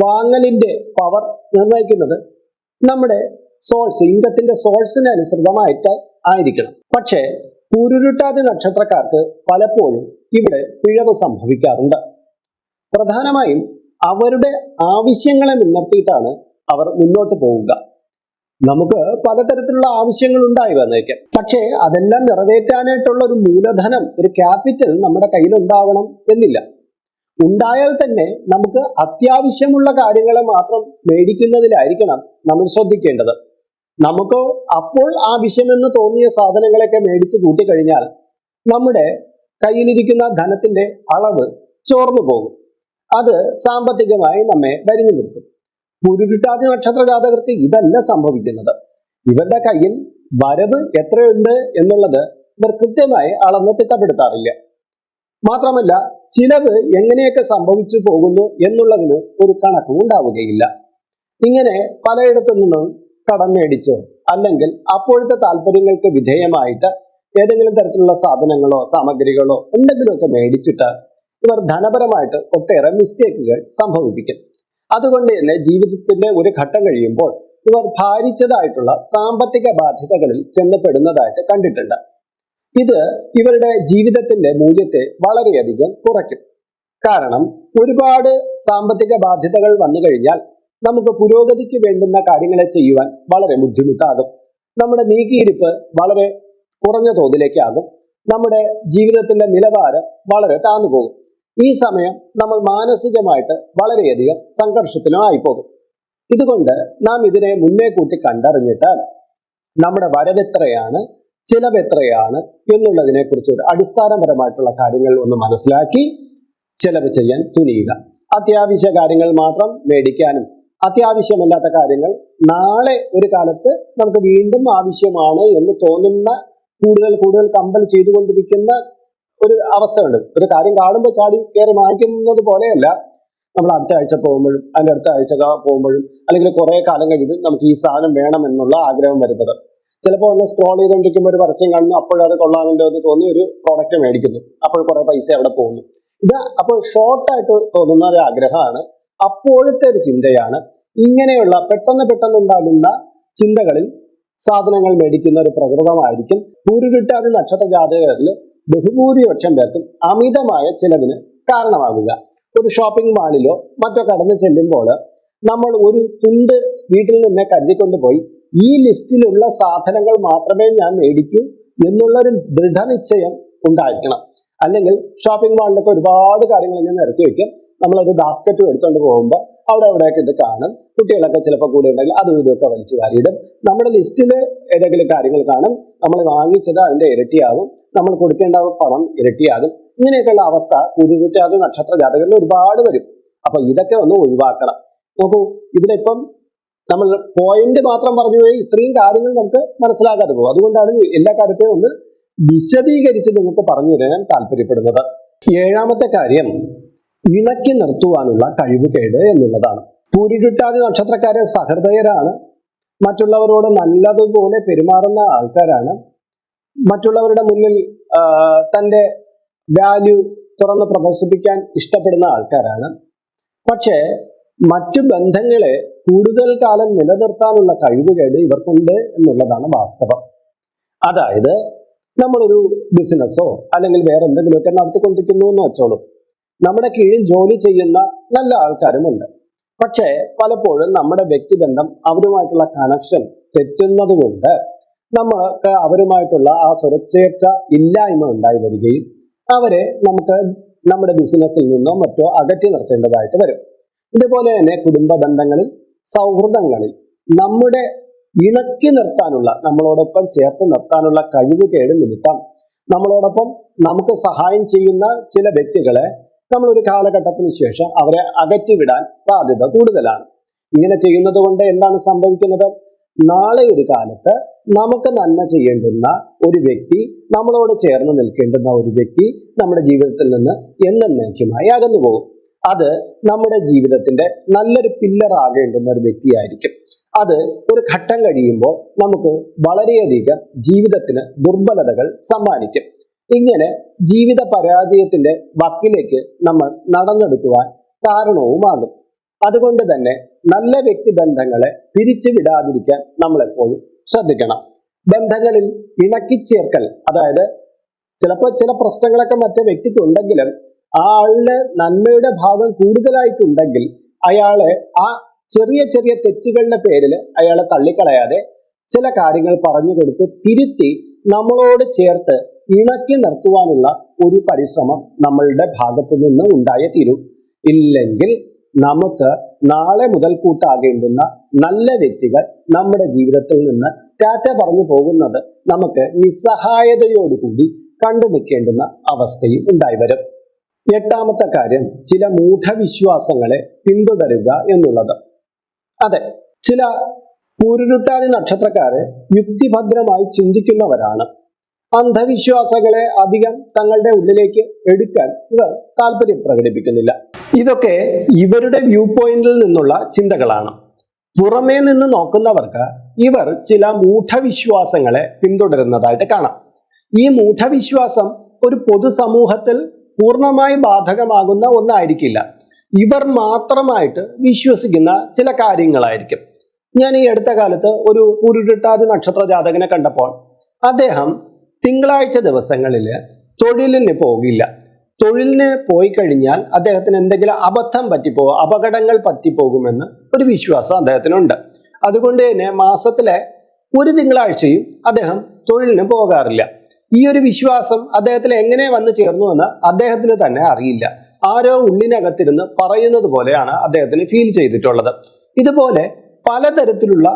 Speaker 1: വാങ്ങലിന്റെ പവർ നിർണയിക്കുന്നത് നമ്മുടെ സോഴ്സ് ഇൻകത്തിന്റെ സോഴ്സിന് അനുസൃതമായിട്ട് ആയിരിക്കണം. പക്ഷേ പൂരുരുട്ടാതി നക്ഷത്രക്കാർക്ക് പലപ്പോഴും ഇവിടെ പിഴവ് സംഭവിക്കാറുണ്ട്. പ്രധാനമായും അവരുടെ ആവശ്യങ്ങളെ മുൻനിർത്തിയിട്ടാണ് അവർ മുന്നോട്ട് പോവുക. നമുക്ക് പലതരത്തിലുള്ള ആവശ്യങ്ങൾ ഉണ്ടായി വന്നേക്കാം. പക്ഷേ അതെല്ലാം നിറവേറ്റാനായിട്ടുള്ള ഒരു മൂലധനം ഒരു ക്യാപിറ്റൽ നമ്മുടെ കയ്യിൽ ഉണ്ടാവണം എന്നില്ല. ഉണ്ടായാൽ തന്നെ നമുക്ക് അത്യാവശ്യമുള്ള കാര്യങ്ങളെ മാത്രം മേടിക്കുന്നതിലായിരിക്കണം നമ്മൾ ശ്രദ്ധിക്കേണ്ടത്. നമുക്ക് അപ്പോൾ ആവശ്യമെന്ന് തോന്നിയ സാധനങ്ങളൊക്കെ മേടിച്ച് കൂട്ടിക്കഴിഞ്ഞാൽ നമ്മുടെ കയ്യിലിരിക്കുന്ന ധനത്തിന്റെ അളവ് ചോർന്നു പോകും. അത് സാമ്പത്തികമായി നമ്മെ വരിഞ്ഞു നിർത്തും പുരുരുട്ടാതി നക്ഷത്ര ജാതകർക്ക് ഇതല്ല സംഭവിക്കുന്നത്. ഇവരുടെ കയ്യിൽ വരവ് എത്രയുണ്ട് എന്നുള്ളത് ഇവർ കൃത്യമായി അളന്ന് തിട്ടപ്പെടുത്താറില്ല. മാത്രമല്ല ചിലവ് എങ്ങനെയൊക്കെ സംഭവിച്ചു പോകുന്നു എന്നുള്ളതിന് ഒരു കണക്കും ഉണ്ടാവുകയില്ല. ഇങ്ങനെ പലയിടത്തു നിന്നും കടം മേടിച്ചോ അല്ലെങ്കിൽ അപ്പോഴത്തെ താല്പര്യങ്ങൾക്ക് വിധേയമായിട്ട് ഏതെങ്കിലും തരത്തിലുള്ള സാധനങ്ങളോ സാമഗ്രികളോ എന്തെങ്കിലുമൊക്കെ മേടിച്ചിട്ട് ഇവർ ധനപരമായിട്ട് ഒട്ടേറെ മിസ്റ്റേക്കുകൾ സംഭവിപ്പിക്കും. അതുകൊണ്ട് തന്നെ ജീവിതത്തിന്റെ ഒരു ഘട്ടം കഴിയുമ്പോൾ ഇവർ ഭാരിച്ചതായിട്ടുള്ള സാമ്പത്തിക ബാധ്യതകളിൽ ചെന്നപ്പെടുന്നതായിട്ട് കണ്ടിട്ടുണ്ട്. ഇത് ഇവരുടെ ജീവിതത്തിന്റെ മൂല്യത്തെ വളരെയധികം കുറയ്ക്കും. കാരണം ഒരുപാട് സാമ്പത്തിക ബാധ്യതകൾ വന്നു കഴിഞ്ഞാൽ നമുക്ക് പുരോഗതിക്ക് വേണ്ടുന്ന കാര്യങ്ങളെ ചെയ്യുവാൻ വളരെ ബുദ്ധിമുട്ടാകും. നമ്മുടെ നീക്കിയിരിപ്പ് വളരെ കുറഞ്ഞ തോതിലേക്കാകും. നമ്മുടെ ജീവിതത്തിന്റെ നിലവാരം വളരെ താന്നു പോകും. ഈ സമയം നമ്മൾ മാനസികമായിട്ട് വളരെയധികം സംഘർഷത്തിലും ആയിപ്പോകും. ഇതുകൊണ്ട് നാം ഇതിനെ മുന്നേ കൂട്ടി കണ്ടറിഞ്ഞിട്ട് നമ്മുടെ വരവെത്രയാണ് ചിലവെത്രയാണ് എന്നുള്ളതിനെ കുറിച്ച് ഒരു അടിസ്ഥാനപരമായിട്ടുള്ള കാര്യങ്ങൾ ഒന്ന് മനസ്സിലാക്കി ചെലവ് ചെയ്യാൻ തുനിയുക. അത്യാവശ്യ കാര്യങ്ങൾ മാത്രം മേടിക്കാനും അത്യാവശ്യമല്ലാത്ത കാര്യങ്ങൾ നാളെ ഒരു കാലത്ത് നമുക്ക് വീണ്ടും ആവശ്യമാണ് എന്ന് തോന്നുന്ന കൂടുതൽ കൂടുതൽ കമ്പൽ ചെയ്തുകൊണ്ടിരിക്കുന്ന ഒരു അവസ്ഥയുണ്ട്. ഒരു കാര്യം കാണുമ്പോൾ ചാടി കയറി വാങ്ങിക്കുന്നത് പോലെയല്ല. നമ്മൾ അടുത്ത ആഴ്ച പോകുമ്പോഴും അതിന്റെ അടുത്ത ആഴ്ച പോകുമ്പോഴും അല്ലെങ്കിൽ കുറേ കാലം കഴിയുമ്പോൾ നമുക്ക് ഈ സാധനം വേണം എന്നുള്ള ആഗ്രഹം വരുന്നത്. ചിലപ്പോൾ ഒന്ന് സ്ക്രോൾ ചെയ്തുകൊണ്ടിരിക്കുമ്പോൾ ഒരു പരസ്യം കാണുന്നു അപ്പോഴത് കൊള്ളാമല്ലോ എന്ന് തോന്നി ഒരു പ്രോഡക്റ്റ് മേടിക്കുന്നു. അപ്പോൾ കുറേ പൈസ അവിടെ പോകുന്നു. ഇത് അപ്പോൾ ഷോർട്ടായിട്ട് തോന്നുന്ന ഒരു ആഗ്രഹമാണ്. അപ്പോഴത്തെ ഒരു ചിന്തയാണ്. ഇങ്ങനെയുള്ള പെട്ടെന്ന് പെട്ടെന്ന് ഉണ്ടാകുന്ന ചിന്തകളിൽ സാധനങ്ങൾ മേടിക്കുന്ന ഒരു പ്രകൃതമായിരിക്കും. പൂരുരുട്ടാതി നക്ഷത്ര ജാതകരിൽ ബഹുഭൂരിപക്ഷം പേർക്കും അമിതമായ ചിലവിന് കാരണമാകുക. ഒരു ഷോപ്പിംഗ് മാളിലോ മറ്റോ കടന്നു ചെല്ലുമ്പോൾ നമ്മൾ ഒരു തുണ്ട് വീട്ടിൽ നിന്ന് കരുതിക്കൊണ്ട് പോയി ഈ ലിസ്റ്റിലുള്ള സാധനങ്ങൾ മാത്രമേ ഞാൻ മേടിക്കൂ എന്നുള്ളൊരു ദൃഢനിശ്ചയം ഉണ്ടായിരിക്കണം. അല്ലെങ്കിൽ ഷോപ്പിംഗ് മാളിലൊക്കെ ഒരുപാട് കാര്യങ്ങൾ ഇങ്ങനെ നിരത്തി വയ്ക്കും നമ്മളൊരു ബാസ്ക്കറ്റ് എടുത്തുകൊണ്ട് പോകുമ്പോൾ അവിടെ അവിടെയൊക്കെ ഇത് കാണും. കുട്ടികളൊക്കെ ചിലപ്പോൾ കൂടെ ഉണ്ടെങ്കിൽ അതും ഇതൊക്കെ വലിച്ചു വാരിയിടും. നമ്മുടെ ലിസ്റ്റിൽ ഏതെങ്കിലും കാര്യങ്ങൾ കാണും. നമ്മൾ വാങ്ങിച്ചത് അതിന്റെ ഇരട്ടിയാകും. നമ്മൾ കൊടുക്കേണ്ട പണം ഇരട്ടിയാകും. ഇങ്ങനെയൊക്കെയുള്ള അവസ്ഥ കുരുരുട്ടാതി നക്ഷത്ര ജാതകരിൽ ഒരുപാട് വരും. അപ്പൊ ഇതൊക്കെ ഒന്ന് ഒഴിവാക്കണം. നോക്കൂ ഇവിടെ ഇപ്പം നമ്മൾ പോയിന്റ് മാത്രം പറഞ്ഞു പോയി ഇത്രയും കാര്യങ്ങൾ നമുക്ക് മനസ്സിലാക്കാതെ പോകും. അതുകൊണ്ടാണ് എല്ലാ കാര്യത്തെയും ഒന്ന് വിശദീകരിച്ച് നിങ്ങൾക്ക് പറഞ്ഞു തരാൻ താല്പര്യപ്പെടുന്നത്. ഏഴാമത്തെ കാര്യം ഇണക്കി നിർത്തുവാനുള്ള കഴിവുകേട് എന്നുള്ളതാണ്. പൂരിരുട്ടാതി നക്ഷത്രക്കാരെ സഹൃദയരാണ്. മറ്റുള്ളവരോട് നല്ലതുപോലെ പെരുമാറുന്ന ആൾക്കാരാണ്. മറ്റുള്ളവരുടെ മുന്നിൽ തന്റെ വാല്യൂ തുറന്ന് പ്രദർശിപ്പിക്കാൻ ഇഷ്ടപ്പെടുന്ന ആൾക്കാരാണ്. പക്ഷേ മറ്റു ബന്ധങ്ങളെ കൂടുതൽ കാലം നിലനിർത്താനുള്ള കഴിവുകേട് ഇവർക്കുണ്ട് എന്നുള്ളതാണ് വാസ്തവം. അതായത് നമ്മളൊരു ബിസിനസ്സോ അല്ലെങ്കിൽ വേറെ എന്തെങ്കിലുമൊക്കെ നടത്തിക്കൊണ്ടിരിക്കുന്നു എന്ന് വെച്ചോളൂ. നമ്മുടെ കീഴിൽ ജോലി ചെയ്യുന്ന നല്ല ആൾക്കാരുമുണ്ട്. പക്ഷേ പലപ്പോഴും നമ്മുടെ വ്യക്തിബന്ധം അവരുമായിട്ടുള്ള കണക്ഷൻ തെറ്റുന്നത് കൊണ്ട് നമ്മൾക്ക് അവരുമായിട്ടുള്ള ആ സുരക്ഷേർച്ച ഇല്ലായ്മ ഉണ്ടായി വരികയും അവരെ നമുക്ക് നമ്മുടെ ബിസിനസ്സിൽ നിന്നോ മറ്റോ അകറ്റി നിർത്തേണ്ടതായിട്ട് വരും. ഇതുപോലെ തന്നെ കുടുംബ ബന്ധങ്ങളിൽ സൗഹൃദങ്ങളിൽ നമ്മുടെ ഇണക്കി നിർത്താനുള്ള നമ്മളോടൊപ്പം ചേർത്ത് നിർത്താനുള്ള കഴിവ് കേട് നിമിത്തം നമ്മളോടൊപ്പം നമുക്ക് സഹായം ചെയ്യുന്ന ചില വ്യക്തികളെ നമ്മൾ ഒരു കാലഘട്ടത്തിന് ശേഷം അവരെ അകറ്റിവിടാൻ സാധ്യത കൂടുതലാണ്. ഇങ്ങനെ ചെയ്യുന്നത് കൊണ്ട് എന്താണ് സംഭവിക്കുന്നത്? നാളെ ഒരു കാലത്ത് നമുക്ക് നന്മ ചെയ്യേണ്ടുന്ന ഒരു വ്യക്തി നമ്മളോട് ചേർന്ന് നിൽക്കേണ്ടുന്ന ഒരു വ്യക്തി നമ്മുടെ ജീവിതത്തിൽ നിന്ന് എന്നേക്കുമായി അകന്നു പോകും. അത് നമ്മുടെ ജീവിതത്തിന്റെ നല്ലൊരു പില്ലർ ആകേണ്ടുന്ന ഒരു വ്യക്തിയായിരിക്കും. അത് ഒരു ഘട്ടം കഴിയുമ്പോൾ നമുക്ക് വളരെയധികം ജീവിതത്തിന് ദുർബലതകൾ സമ്മാനിക്കും. ഇങ്ങനെ ജീവിത പരാജയത്തിന്റെ വക്കിലേക്ക് നമ്മൾ നടന്നെടുക്കുവാൻ കാരണവുമാകും. അതുകൊണ്ട് തന്നെ നല്ല വ്യക്തി ബന്ധങ്ങളെ പിരിച്ചു വിടാതിരിക്കാൻ നമ്മൾ എപ്പോഴും ശ്രദ്ധിക്കണം. ബന്ധങ്ങളിൽ ഇണക്കിച്ചേർക്കൽ അതായത് ചിലപ്പോൾ ചില പ്രശ്നങ്ങളൊക്കെ മറ്റേ വ്യക്തിക്ക് ഉണ്ടെങ്കിലും ആ ആളുടെ നന്മയുടെ ഭാഗം കൂടുതലായിട്ടുണ്ടെങ്കിൽ അയാളെ ആ ചെറിയ ചെറിയ തെറ്റുകളുടെ പേരിൽ അയാളെ തള്ളിക്കളയാതെ ചില കാര്യങ്ങൾ പറഞ്ഞു കൊടുത്ത് തിരുത്തി നമ്മളോട് ചേർത്ത് ഇണക്കി നിർത്തുവാനുള്ള ഒരു പരിശ്രമം നമ്മളുടെ ഭാഗത്തു നിന്ന് ഉണ്ടായേ തീരൂ. ഇല്ലെങ്കിൽ നമുക്ക് നാളെ മുതൽ കൂട്ടാകേണ്ടുന്ന നല്ല വ്യക്തികൾ നമ്മുടെ ജീവിതത്തിൽ നിന്ന് ടാറ്റ പറഞ്ഞു പോകുന്നത് നമുക്ക് നിസ്സഹായതയോടുകൂടി കണ്ടു നിൽക്കേണ്ടുന്ന അവസ്ഥയും ഉണ്ടായി വരും. എട്ടാമത്തെ കാര്യം ചില മൂഢവിശ്വാസങ്ങളെ പിന്തുടരുക എന്നുള്ളത്. അതെ ചില പൂരുരുട്ടാതി നക്ഷത്രക്കാര് യുക്തിഭദ്രമായി ചിന്തിക്കുന്നവരാണ്. അന്ധവിശ്വാസങ്ങളെ അധികം തങ്ങളുടെ ഉള്ളിലേക്ക് എടുക്കാൻ ഇവർ താല്പര്യം പ്രകടിപ്പിക്കുന്നില്ല. ഇതൊക്കെ ഇവരുടെ വ്യൂ പോയിന്റിൽ നിന്നുള്ള ചിന്തകളാണ്. പുറമേ നിന്ന് നോക്കുന്നവർക്ക് ഇവർ ചില മൂഢവിശ്വാസങ്ങളെ പിന്തുടരുന്നതായിട്ട് കാണാം. ഈ മൂഢവിശ്വാസം ഒരു പൊതുസമൂഹത്തിൽ പൂർണമായി ബാധകമാകുന്ന ഒന്നായിരിക്കില്ല. ഇവർ മാത്രമായിട്ട് വിശ്വസിക്കുന്ന ചില കാര്യങ്ങളായിരിക്കും. ഞാൻ ഈ അടുത്ത കാലത്ത് ഒരു ഉരുട്ടാതി നക്ഷത്ര ജാതകനെ കണ്ടപ്പോൾ അദ്ദേഹം തിങ്കളാഴ്ച ദിവസങ്ങളിൽ തൊഴിലിന് പോകില്ല. തൊഴിലിന് പോയി കഴിഞ്ഞാൽ അദ്ദേഹത്തിന് എന്തെങ്കിലും അബദ്ധം പറ്റിപ്പോകും അപകടങ്ങൾ പറ്റിപ്പോകുമെന്ന് ഒരു വിശ്വാസം അദ്ദേഹത്തിനുണ്ട്. അതുകൊണ്ട് തന്നെ മാസത്തിലെ ഒരു തിങ്കളാഴ്ചയും അദ്ദേഹം തൊഴിലിന് പോകാറില്ല. ഈ ഒരു വിശ്വാസം അദ്ദേഹത്തിൽ എങ്ങനെ വന്നു ചേർന്നുവെന്ന് അദ്ദേഹത്തിന് തന്നെ അറിയില്ല. ആരോ ഉള്ളിനകത്തിരുന്ന് പറയുന്നത് പോലെയാണ് അദ്ദേഹത്തിന് ഫീൽ ചെയ്തിട്ടുള്ളത്. ഇതുപോലെ പലതരത്തിലുള്ള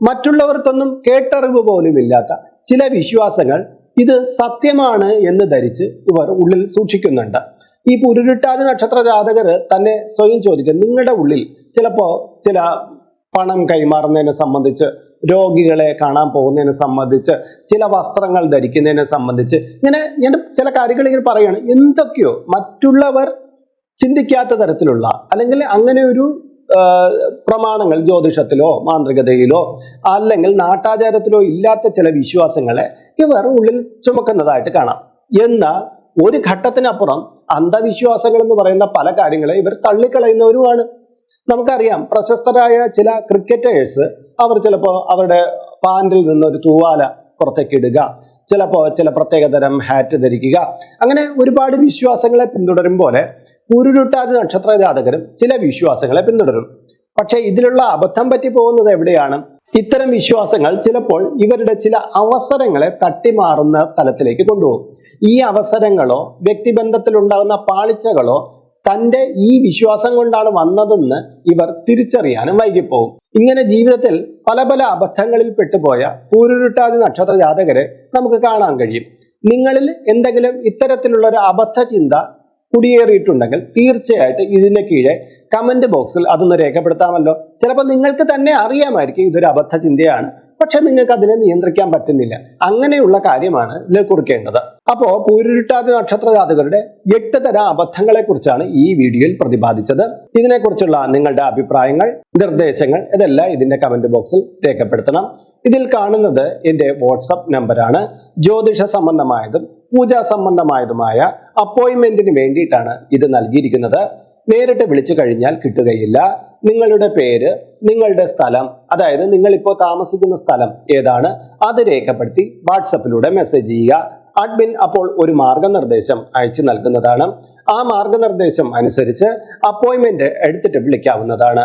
Speaker 1: മറ്റുള്ളവർക്കൊന്നും കേട്ടറിവ് പോലും ഇല്ലാത്ത ചില വിശ്വാസങ്ങൾ ഇത് സത്യമാണ് എന്ന് ധരിച്ച് ഇവർ ഉള്ളിൽ സൂക്ഷിക്കുന്നുണ്ട്. ഈ പുരുരുട്ടാതി നക്ഷത്ര ജാതകർ തന്നെ സ്വയം ചോദിക്കും നിങ്ങളുടെ ഉള്ളിൽ ചിലപ്പോൾ ചില പണം കൈമാറുന്നതിനെ സംബന്ധിച്ച് രോഗികളെ കാണാൻ പോകുന്നതിനെ സംബന്ധിച്ച് ചില വസ്ത്രങ്ങൾ ധരിക്കുന്നതിനെ സംബന്ധിച്ച് ഇങ്ങനെ ഞാൻ ചില കാര്യങ്ങൾ ഇങ്ങനെ പറയുകയാണ് എന്തൊക്കെയോ മറ്റുള്ളവർ ചിന്തിക്കാത്ത തരത്തിലുള്ള അല്ലെങ്കിൽ അങ്ങനെ ഒരു പ്രമാണങ്ങൾ ജ്യോതിഷത്തിലോ മാന്ത്രികതയിലോ അല്ലെങ്കിൽ നാട്ടാചാരത്തിലോ ഇല്ലാത്ത ചില വിശ്വാസങ്ങളെ ഇവർ ഉള്ളിൽ ചുമക്കുന്നതായിട്ട് കാണാം. എന്നാൽ ഒരു ഘട്ടത്തിനപ്പുറം അന്ധവിശ്വാസങ്ങൾ എന്ന് പറയുന്ന പല കാര്യങ്ങളെ ഇവർ തള്ളിക്കളയുന്നവരുമാണ്. നമുക്കറിയാം പ്രശസ്തരായ ചില ക്രിക്കറ്റേഴ്സ് അവർ ചിലപ്പോൾ അവരുടെ പാൻറിൽ നിന്ന് ഒരു തൂവാല പുറത്തേക്ക് ഇടുക ചിലപ്പോൾ ചില പ്രത്യേകതരം ഹാറ്റ് ധരിക്കുക. അങ്ങനെ ഒരുപാട് വിശ്വാസങ്ങളെ പിന്തുടരും പോലെ ഉരുരുട്ടാതി നക്ഷത്ര ജാതകരും ചില വിശ്വാസങ്ങളെ പിന്തുടരും. പക്ഷേ ഇതിലുള്ള അബദ്ധം പറ്റി പോകുന്നത് എവിടെയാണ്? ഇത്തരം വിശ്വാസങ്ങൾ ചിലപ്പോൾ ഇവരുടെ ചില അവസരങ്ങളെ തട്ടിമാറുന്ന തലത്തിലേക്ക് കൊണ്ടുപോകും. ഈ അവസരങ്ങളോ വ്യക്തിബന്ധത്തിലുണ്ടാകുന്ന പാളിച്ചകളോ തന്റെ ഈ വിശ്വാസം കൊണ്ടാണ് വന്നതെന്ന് ഇവർ തിരിച്ചറിയാനും വൈകിപ്പോകും. ഇങ്ങനെ ജീവിതത്തിൽ പല പല അബദ്ധങ്ങളിൽ പെട്ടുപോയ പൂരുരുട്ടാതി നക്ഷത്ര ജാതകരെ നമുക്ക് കാണാൻ കഴിയും. നിങ്ങളിൽ എന്തെങ്കിലും ഇത്തരത്തിലുള്ള ഒരു അബദ്ധ ചിന്ത കുടിയേറിയിട്ടുണ്ടെങ്കിൽ തീർച്ചയായിട്ടും ഇതിന് കീഴെ കമന്റ് ബോക്സിൽ അതൊന്ന് രേഖപ്പെടുത്താമല്ലോ. ചിലപ്പോൾ നിങ്ങൾക്ക് തന്നെ അറിയാമായിരിക്കും ഇതൊരു അബദ്ധ ചിന്തയാണ്. പക്ഷെ നിങ്ങൾക്ക് അതിനെ നിയന്ത്രിക്കാൻ പറ്റുന്നില്ല. അങ്ങനെയുള്ള കാര്യമാണ് ഇതിൽ കൊടുക്കേണ്ടത്. അപ്പോൾ പൂരുരുട്ടാതി നക്ഷത്ര ജാതകരുടെ എട്ട് തരം അബദ്ധങ്ങളെ കുറിച്ചാണ് ഈ വീഡിയോയിൽ പ്രതിപാദിച്ചത്. ഇതിനെക്കുറിച്ചുള്ള നിങ്ങളുടെ അഭിപ്രായങ്ങൾ നിർദ്ദേശങ്ങൾ ഇതെല്ലാം ഇതിന്റെ കമന്റ് ബോക്സിൽ രേഖപ്പെടുത്തണം. ഇതിൽ കാണുന്നത് എന്റെ വാട്സപ്പ് നമ്പറാണ് ജ്യോതിഷ സംബന്ധമായതും പൂജാ സംബന്ധമായതുമായ അപ്പോയിന്റ്മെന്റിന് വേണ്ടിയിട്ടാണ് ഇത് നൽകിയിരിക്കുന്നത്. നേരിട്ട് വിളിച്ചു കഴിഞ്ഞാൽ കിട്ടുകയില്ല. നിങ്ങളുടെ പേര് നിങ്ങളുടെ സ്ഥലം അതായത് നിങ്ങൾ ഇപ്പോൾ താമസിക്കുന്ന സ്ഥലം ഏതാണ് അത് രേഖപ്പെടുത്തി വാട്സപ്പിലൂടെ മെസ്സേജ് ചെയ്യുക. അഡ്മിൻ അപ്പോൾ ഒരു മാർഗനിർദ്ദേശം അയച്ചു നൽകുന്നതാണ്. ആ മാർഗനിർദ്ദേശം അനുസരിച്ച് അപ്പോയിന്റ്മെന്റ് എടുത്തിട്ട് വിളിക്കാവുന്നതാണ്.